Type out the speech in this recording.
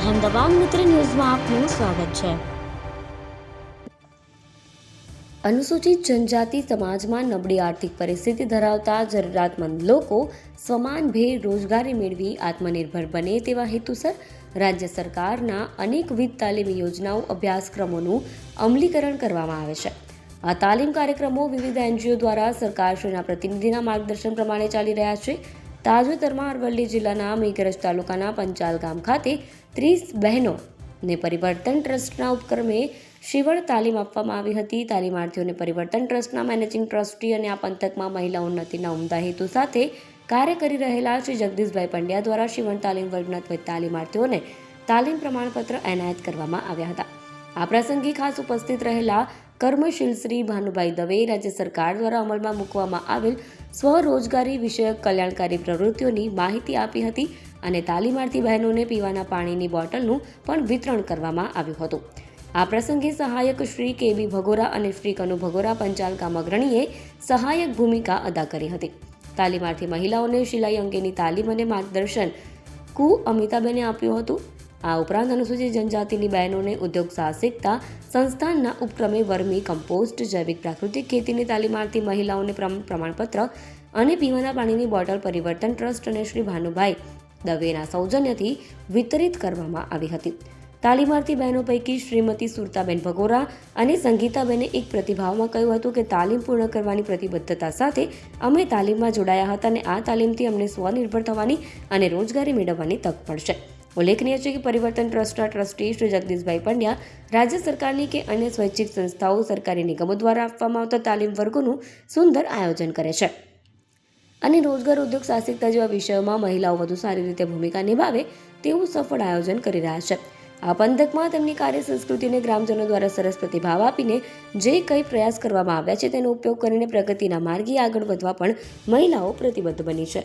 અહેમદાબાદ મિત્ર ન્યૂઝમાં આપનું સ્વાગત છે. અનુસૂચિત જનજાતિ સમાજમાં નબળી આર્થિક પરિસ્થિતિ ધરાવતા જરૂરિયાતમંદ લોકો સમાનભેર રોજગારી મેળવી આત્મનિર્ભર બને તેવા હેતુસર રાજ્ય સરકારના અનેકવિધ તાલીમી યોજનાઓ અભ્યાસક્રમોનું અમલીકરણ કરવામાં આવે છે. આ તાલીમ કાર્યક્રમો વિવિધ એનજીઓ દ્વારા સરકારશ્રીના પ્રતિનિધિના માર્ગદર્શન પ્રમાણે ચાલી રહ્યા છે. તાજેતરમાં અરવલ્લી જિલ્લાના મેઘરજ તાલુકાના પંચાલ ગામ ખાતે ત્રીસ બહેનો ને પરિવર્તન ટ્રસ્ટના ઉપક્રમે શિવણ તાલીમ આપવામાં આવી હતી. તાલીમાર્થીઓને પરિવર્તન ટ્રસ્ટના મેનેજિંગ ટ્રસ્ટી અને આ પંથકમાં મહિલા ઉન્નતિના ઉમદા હેતુ સાથે કાર્ય કરી રહેલા શ્રી જગદીશભાઈ પંડ્યા દ્વારા શિવણ તાલીમ વર્ગના તાલીમાર્થીઓને તાલીમ પ્રમાણપત્ર એનાયત કરવામાં આવ્યા હતા. આ પ્રસંગે ખાસ ઉપસ્થિત રહેલા કર્મશીલ શ્રી ભાનુભાઈ દવે રાજ્ય સરકાર દ્વારા અમલમાં મૂકવામાં આવેલ સ્વરોજગારી વિષયક કલ્યાણકારી પ્રવૃત્તિઓની માહિતી આપી હતી અને તાલીમાર્થી બહેનોને પીવાના પાણીની બોટલનું પણ વિતરણ કરવામાં આવ્યું હતું. આ પ્રસંગે સહાયક શ્રી કે બી ભગોરા અને શ્રી કનુ ભગોરા પંચાલ અગ્રણીએ સહાયક ભૂમિકા અદા કરી હતી. તાલીમાર્થી મહિલાઓને સિલાઈ અંગેની તાલીમ અને માર્ગદર્શન કુ અમિતાબેને આપ્યું હતું. આ ઉપરાંત અનુસૂચિત જનજાતિની બહેનોને ઉદ્યોગ સાહસિકતા સંસ્થાનના ઉપક્રમે વર્મી કમ્પોસ્ટ, જૈવિક પ્રાકૃતિક ખેતીની તાલીમ આપતી મહિલાઓને પ્રમ- પ્રમાણપત્ર અને પીવાના પાણીની બોટલ પરિવર્તન ટ્રસ્ટ અને શ્રી ભાનુભાઈ દવેના સૌજન્યથી વિતરિત કરવામાં આવી હતી. તાલીમાર્થી બહેનો પૈકી શ્રીમતી સુરતાબેન ભગોરા અને સંગીતાબેને એક પ્રતિભાવમાં કહ્યું હતું કે તાલીમ પૂર્ણ કરવાની પ્રતિબદ્ધતા સાથે અમે તાલીમમાં જોડાયા હતા અને આ તાલીમથી અમને સ્વનિર્ભર થવાની અને રોજગારી મેળવવાની તક મળશે. ઉલ્લેખનીય છે કે પરિવર્તન ટ્રસ્ટના ટ્રસ્ટી શ્રી જગદીશભાઈ પંડ્યા રાજ્ય સરકારની કે અન્ય સ્વૈચ્છિક સંસ્થાઓ સરકારી નિગમો દ્વારા આપવામાં આવતા તાલીમ વર્ગોનું સુંદર આયોજન કરે છે. અને રોજગાર ઉદ્યોગ સાહસિકતા જેવા વિષયોમાં મહિલાઓ વધુ સારી રીતે ભૂમિકા નિભાવે તેવું સફળ આયોજન કરી રહ્યા છે. આ પંથકમાં તેમની કાર્ય સંસ્કૃતિને ગ્રામજનો દ્વારા સરસ પ્રતિભાવ આપીને જે કંઈ પ્રયાસ કરવામાં આવ્યા છે તેનો ઉપયોગ કરીને પ્રગતિના માર્ગે આગળ વધવા પણ મહિલાઓ પ્રતિબદ્ધ બની છે.